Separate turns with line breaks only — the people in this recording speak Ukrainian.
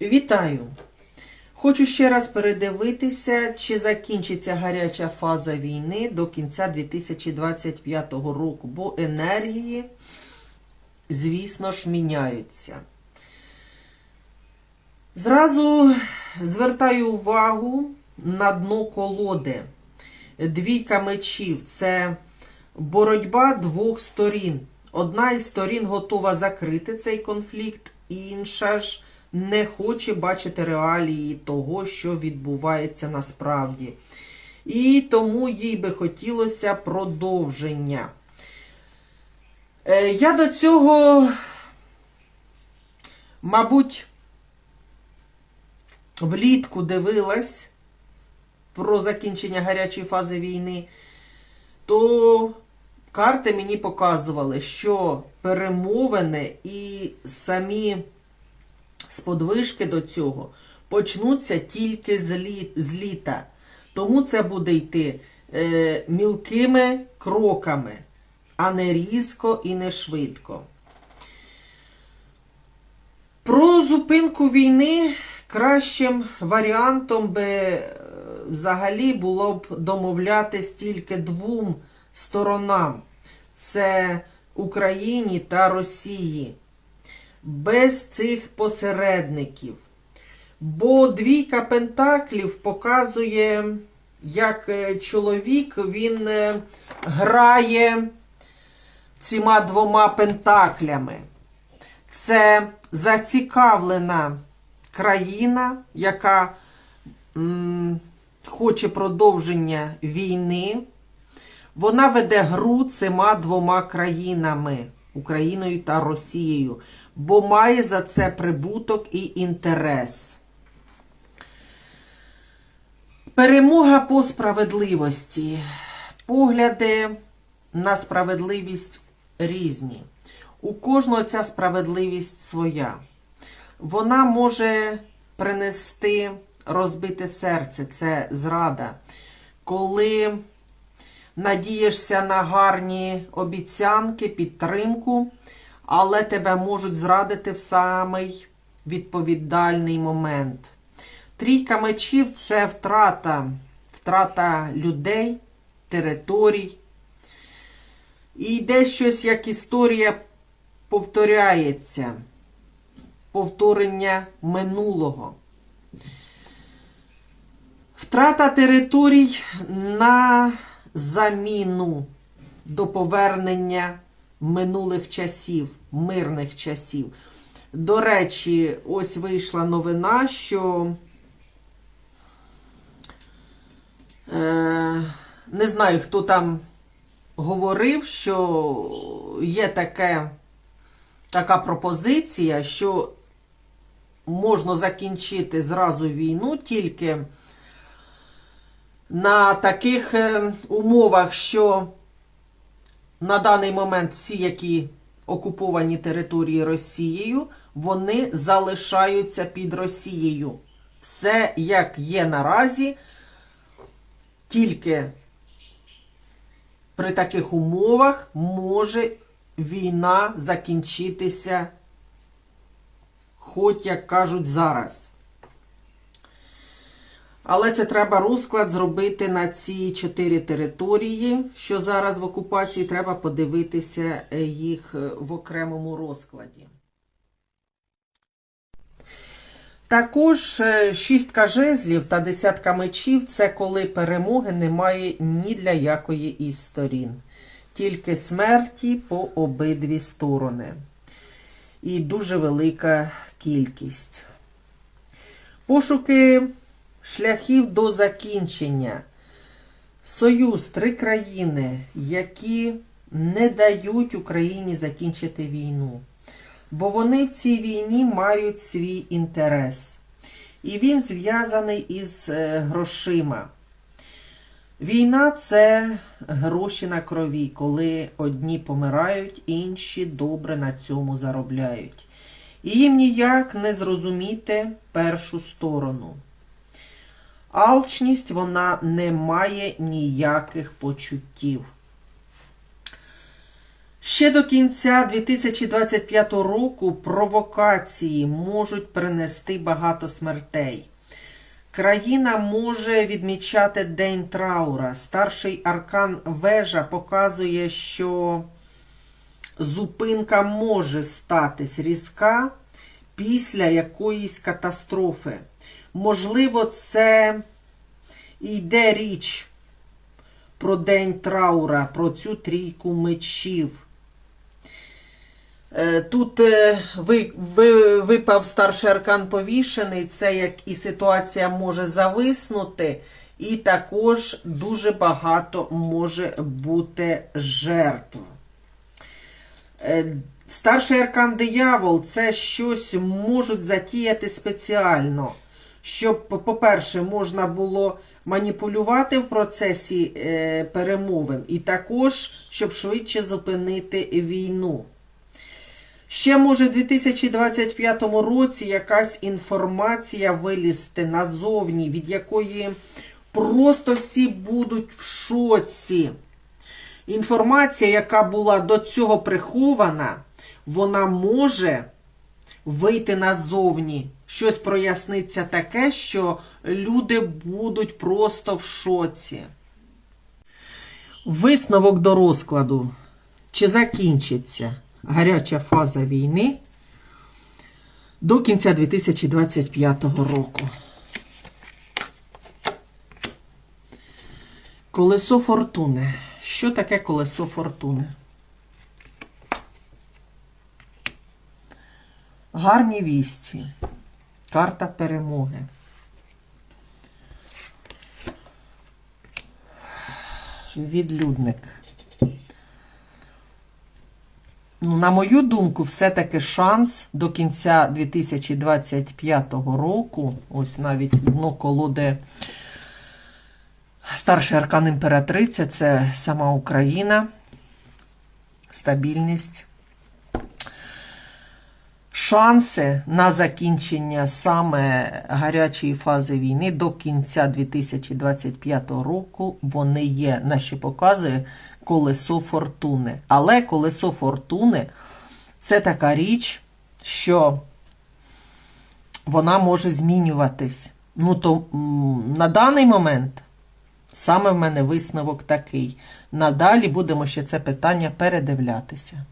Вітаю! Хочу ще раз передивитися, чи закінчиться гаряча фаза війни до кінця 2025 року, бо енергії, звісно ж, міняються. Зразу звертаю увагу на дно колоди. Двійка мечів це боротьба двох сторін. Одна із сторін готова закрити цей конфлікт, інша ж не хоче бачити реалії того, що відбувається насправді. І тому їй би хотілося продовження. Е, Я до цього, мабуть, влітку дивилась про закінчення гарячої фази війни, то карти мені показували, що перемовини і самі сподвижки до цього почнуться тільки з, лі... з літа. Тому це буде йти е, мілкими кроками, а не різко і не швидко. Про зупинку війни кращим варіантом би е, взагалі було б домовлятись тільки двом сторонам: це Україні та Росії. Без цих посередників. Бо двійка пентаклів показує, як е, чоловік він е, грає цими двома пентаклями. Це зацікавлена країна, яка м, хоче продовження війни. Вона веде гру цими двома країнами Україною та Росією, бо має за це прибуток і інтерес. Перемога по справедливості. Погляди на справедливість різні. У кожного ця справедливість своя. Вона може принести розбите серце, це зрада. Коли надієшся на гарні обіцянки, підтримку, але тебе можуть зрадити в самий відповідальний момент. Трійка мечів це втрата, втрата людей, територій. І йде щось, як історія повторяється, повторення минулого. Втрата територій на заміну до повернення минулих часів, мирних часів. До речі, ось вийшла новина, що е, не знаю, хто там говорив, що є таке, така пропозиція, що можна закінчити зразу війну тільки на таких е, умовах, що на даний момент всі, які окуповані території Росією, вони залишаються під Росією. Все, як є наразі, тільки при таких умовах може війна закінчитися, хоч як кажуть зараз. Але це треба розклад зробити на ці чотири території, що зараз в окупації, треба подивитися е, їх е, в окремому розкладі. Також е, шістка жезлів та десятка мечів це коли перемоги немає ні для якої із сторін, тільки смерті по обидві сторони. І дуже велика кількість. Пошуки шляхів до закінчення. Союз три країни, які не дають Україні закінчити війну. Бо вони в цій війні мають свій інтерес. І він зв'язаний із е, грошима. Війна це гроші на крові, коли одні помирають, інші добре на цьому заробляють. І їм ніяк не зрозуміти першу сторону. Алчність вона не має ніяких почуттів. Ще до кінця 2025 року провокації можуть принести багато смертей. Країна може відмічати День траура. Старший аркан вежа показує, що зупинка може статись різка після якоїсь катастрофи. Можливо, це і йде річ про День траура, про цю трійку мечів. Е, Тут е, ви, ви, випав старший аркан повішений, це як і ситуація може зависнути, і також дуже багато може бути жертв. Е, Старший аркан диявол це щось можуть затіяти спеціально, щоб, по-перше, можна було маніпулювати в процесі е, перемовин, і також, щоб швидше зупинити війну. Ще може в 2025 році якась інформація вилізти назовні, від якої просто всі будуть в шоці. Інформація, яка була до цього прихована, вона може вийти назовні. Щось проясниться таке, що люди будуть просто в шоці. Висновок до розкладу. Чи закінчиться гаряча фаза війни до кінця 2025 року? Колесо фортуни. Що таке колесо фортуни? Гарні вісті. Карта перемоги. Відлюдник. Ну, на мою думку, все-таки шанс до кінця 2025 року, ось навіть дно колоди Старший аркан імператриця це сама Україна, стабільність. Шанси на закінчення саме гарячої фази війни до кінця 2025 року вони є, на що показує колесо фортуни. Але колесо фортуни це така річ, що вона може змінюватись. Ну, то на даний момент саме в мене висновок такий. Надалі будемо ще це питання передивлятися.